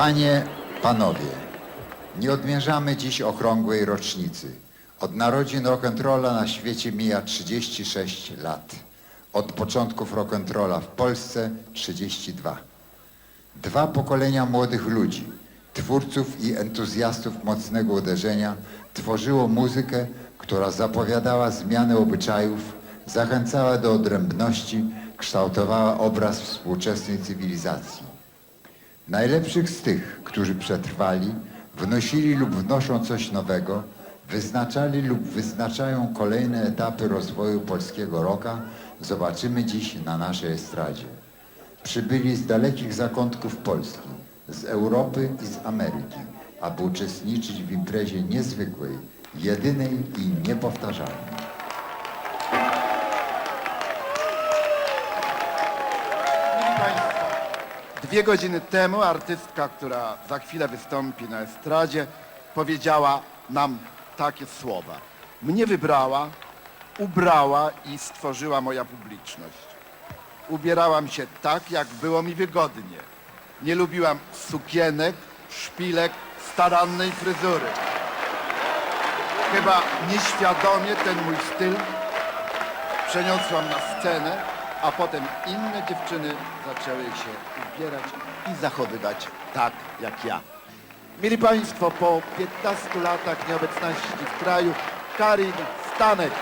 Panie, panowie, nie odmierzamy dziś okrągłej rocznicy. Od narodzin rock'n'rolla na świecie mija 36 lat. Od początków rock'n'rolla w Polsce 32. Dwa pokolenia młodych ludzi, twórców i entuzjastów mocnego uderzenia tworzyło muzykę, która zapowiadała zmianę obyczajów, zachęcała do odrębności, kształtowała obraz współczesnej cywilizacji. Najlepszych z tych, którzy przetrwali, wnosili lub wnoszą coś nowego, wyznaczali lub wyznaczają kolejne etapy rozwoju polskiego rocka, zobaczymy dziś na naszej estradzie. Przybyli z dalekich zakątków Polski, z Europy i z Ameryki, aby uczestniczyć w imprezie niezwykłej, jedynej i niepowtarzalnej. Dwie godziny temu artystka, która za chwilę wystąpi na estradzie, powiedziała nam takie słowa. Mnie wybrała, ubrała i stworzyła moja publiczność. Ubierałam się tak, jak było mi wygodnie. Nie lubiłam sukienek, szpilek, starannej fryzury. Chyba nieświadomie ten mój styl przeniosłam na scenę, a potem inne dziewczyny zaczęły się ubierać i zachowywać tak jak ja. Mieli Państwo, po 15 latach nieobecności w kraju, Karin Stanek.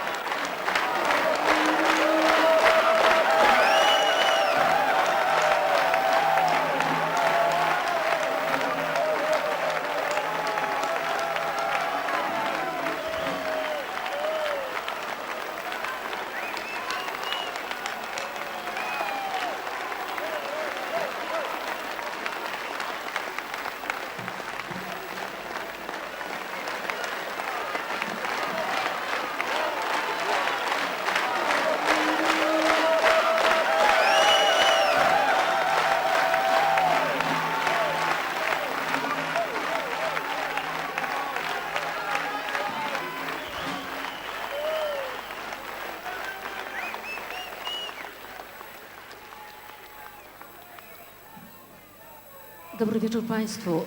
Dobry wieczór Państwu.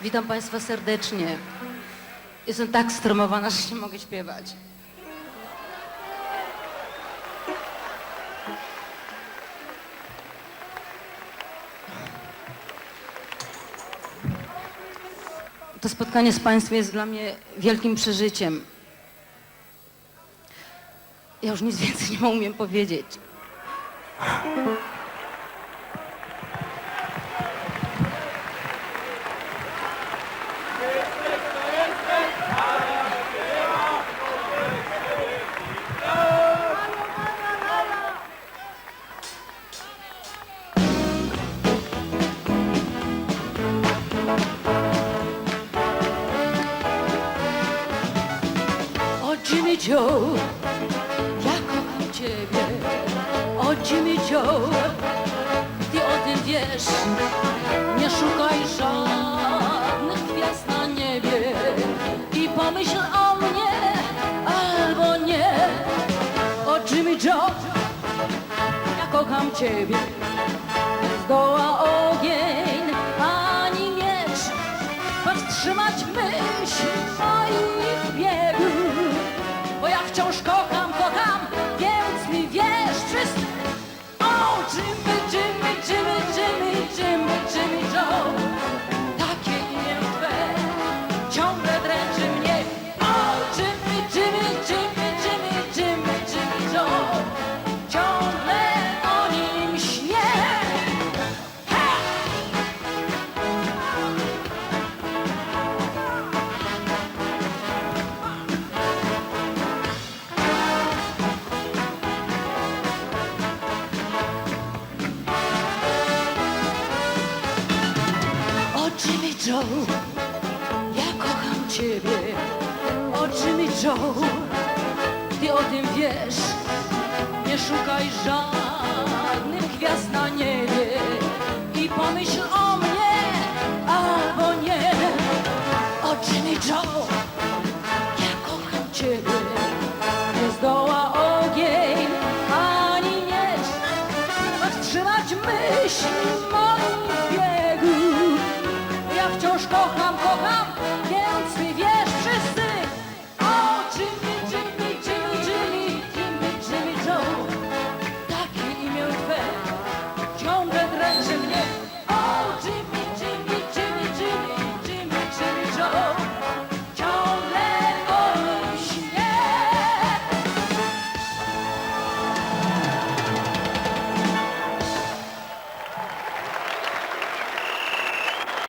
Witam Państwa serdecznie. Jestem tak stremowana, że nie mogę śpiewać. To spotkanie z Państwem jest dla mnie wielkim przeżyciem. Ja już nic więcej nie umiem powiedzieć. Jimmy Joe, ja kocham Ciebie. O Jimmy Joe, Ty o tym wiesz. Nie szukaj żadnych gwiazd na niebie i pomyśl o mnie albo nie. O Jimmy Joe, ja kocham Ciebie. Zdoła ogień ani miecz powstrzymać myśl Joe, ja kocham Ciebie. O Jimmy Joe, Ty o tym wiesz. Nie szukaj żadnych gwiazd na niebie i pomyśl o mnie albo nie. O Jimmy Joe, kocham.